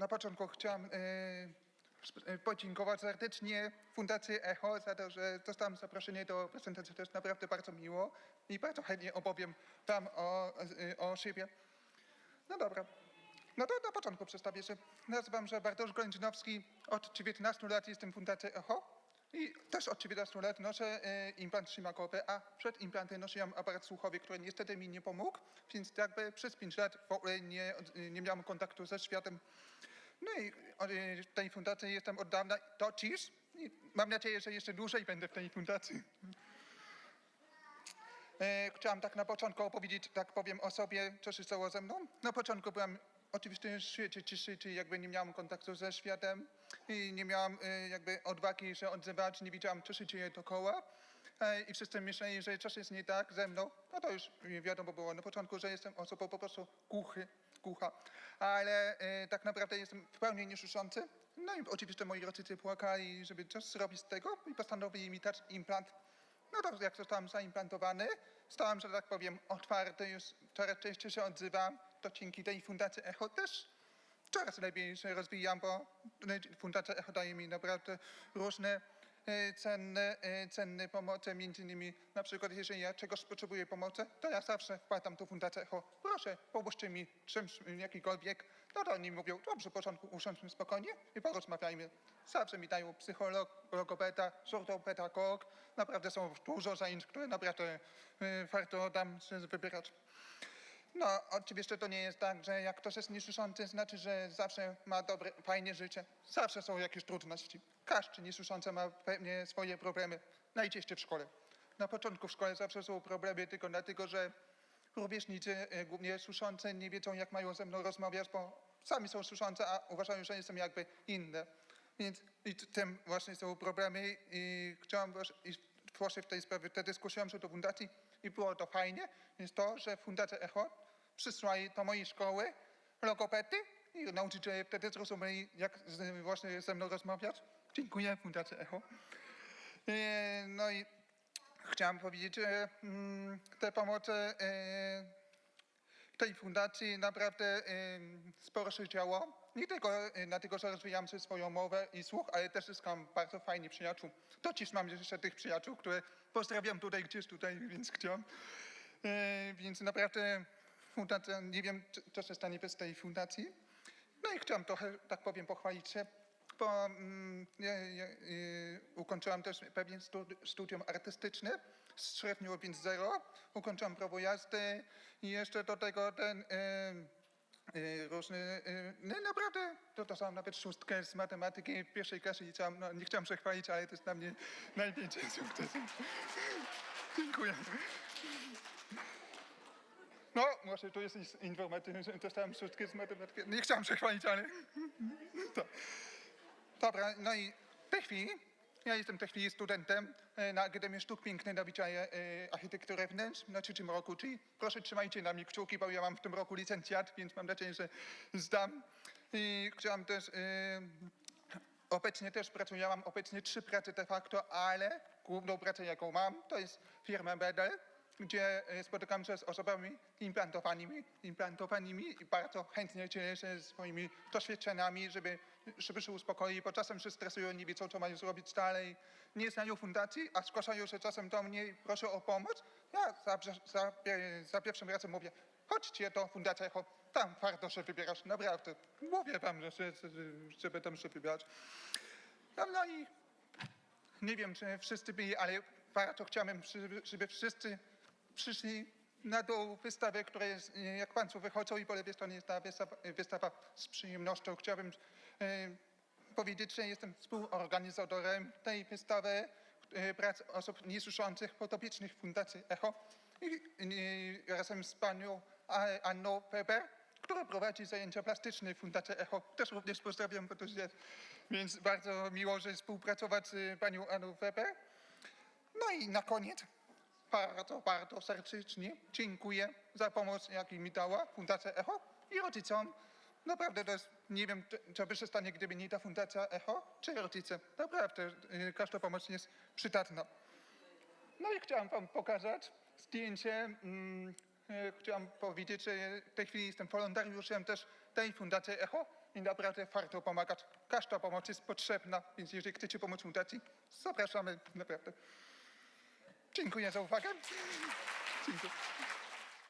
na początku chciałem e, e, podziękować serdecznie Fundacji Echo za to, że dostałem zaproszenie do prezentacji. To jest naprawdę bardzo miło i bardzo chętnie opowiem tam o, e, o siebie. No dobra. No to na początku przedstawię się. Nazywam się Bartosz Golęczynowski. Od 19 lat jestem w Fundacji Echo. I też od 19 lat noszę e, implant trzymakowy, a przed implantem nosiłam aparat słuchowy, który niestety mi nie pomógł, więc jakby przez 5 lat w ogóle nie, nie miałem kontaktu ze światem. No i e, w tej fundacji jestem od dawna do dziś i mam nadzieję, że jeszcze dłużej będę w tej fundacji. E, Chciałam tak na początku opowiedzieć, tak powiem o sobie, co się stało ze mną. Na początku byłam oczywiście świecie ciszy, czyli jakby nie miałam kontaktu ze światem i nie miałam e, jakby odwagi się odzywać, nie widziałam, co się dzieje dookoła. E, I wszyscy myśleli, że coś jest nie tak ze mną. No to już wiadomo było na początku, że jestem osobą po prostu głuchy, głucha. Ale e, tak naprawdę jestem w pełni niesłyszący. No i oczywiście moi rodzice płakali, żeby coś zrobić z tego i postanowili mi dać implant no to jak zostałem zaimplantowany, stałem, że tak powiem, otwarty, już coraz częściej się odzywam. To dzięki tej Fundacji Echo też coraz lepiej się rozwijam, bo Fundacja Echo daje mi naprawdę różne e, cenne, e, cenne pomocy, między innymi na przykład jeżeli ja czegoś potrzebuję pomocy, to ja zawsze wpadam do Fundacji Echo, proszę, pomóżcie mi czymś, jakikolwiek. No to oni mówią, dobrze, w usiądźmy spokojnie i porozmawiajmy. Zawsze mi dają psycholog, logopeda, ortopedagog. Naprawdę są dużo zajęć, które naprawdę e, warto tam wybierać. No, oczywiście to nie jest tak, że jak ktoś jest niesłyszący, znaczy, że zawsze ma dobre, fajne życie. Zawsze są jakieś trudności. Każdy niesłyszący ma pewnie swoje problemy, najczęściej w szkole. Na początku w szkole zawsze są problemy tylko dlatego, że rówieśnicy, e, głównie słyszący, nie wiedzą, jak mają ze mną rozmawiać, bo sami są słyszący, a uważają, że jestem jakby inny. Więc i tym właśnie są problemy i chciałem i właśnie w tej sprawie zgłosiłem się do fundacji i było to fajnie, jest to, że Fundacja Echo przysłali do mojej szkoły logopedy i nauczyciele wtedy zrozumieli, jak z, właśnie ze mną rozmawiać. Dziękuję Fundacji Echo. E, No i chciałem powiedzieć, że mm, te pomoce e, tej fundacji naprawdę sporo się działo. Nie tylko e, dlatego, że rozwijam swoją mowę i słuch, ale też zyskam bardzo fajnych przyjaciół. Do dziś mam jeszcze tych przyjaciół, które pozdrawiam tutaj, gdzieś tutaj, więc chciałem. E, więc naprawdę fundacja, nie wiem, co się stanie bez tej fundacji. No i chciałem trochę, tak powiem, pochwalić się, bo mm, ja, ja, y, ukończyłam też pewien studi- studium artystyczne z średnią 5.0. Ukończyłam prawo jazdy i jeszcze do tego ten y, y, różne, y, no naprawdę to dostałam nawet szóstkę z matematyki w pierwszej klasie i chciałam, no, nie chciałam się chwalić, ale to jest dla mnie najwięcej sukcesów. Dziękuję. No, może to jest że dostałem szóstkę z matematyki. Nie chciałem się chwalić, ale... Dobra, no i tej chwili, ja jestem tej chwili studentem e, na Akademii Sztuk Pięknych na Wydziale Architektury Wnętrz na trzecim roku, czyli proszę trzymajcie na mnie kciuki, bo ja mam w tym roku licencjat, więc mam nadzieję, że zdam. I chciałam też... E, Obecnie też pracuję, ja mam obecnie trzy prace de facto, ale główną pracę jaką mam to jest firma Bedel, gdzie e, spotykam się z osobami implantowanymi, implantowanymi i bardzo chętnie dzielę się swoimi doświadczeniami, żeby, żeby się uspokoili, bo czasem się stresują, nie wiedzą co mają zrobić dalej, nie znają fundacji, a zgłaszają się czasem do mnie i proszę o pomoc. Ja za, za, za pierwszym razem mówię, chodźcie do Fundacji Echo, tam warto się wybierać, naprawdę. Mówię wam, że, że, że, żeby tam się wybierać. No, no i nie wiem, czy wszyscy byli, ale bardzo chciałem, żeby, żeby wszyscy przyszli na tą wystawę, która jest, e, jak Państwo wychodzą i po lewej stronie jest ta wystawa, wystawa z przyjemnością. Chciałbym e, powiedzieć, że jestem współorganizatorem tej wystawy e, prac osób niesłyszących podopiecznych Fundacji ECHO i, razem z panią Anną Weber, która prowadzi zajęcia plastyczne Fundacji ECHO. Też również pozdrawiam, bo to jest, więc bardzo miło, że współpracować z panią Anną Weber. No i na koniec bardzo, bardzo serdecznie dziękuję za pomoc, jaką mi dała Fundacja ECHO i rodzicom. Naprawdę to jest, nie wiem, co by się stanie, gdyby nie ta Fundacja ECHO, czy rodzice. Naprawdę y, każda pomoc jest przydatna. No i chciałem wam pokazać zdjęcie mm, e, chciałem powiedzieć, że w tej chwili jestem wolontariuszem też tej Fundacji Echo i naprawdę warto pomagać. Każda pomoc jest potrzebna, więc jeżeli chcecie pomóc fundacji, zapraszamy naprawdę. Dziękuję za uwagę. Dziękuję.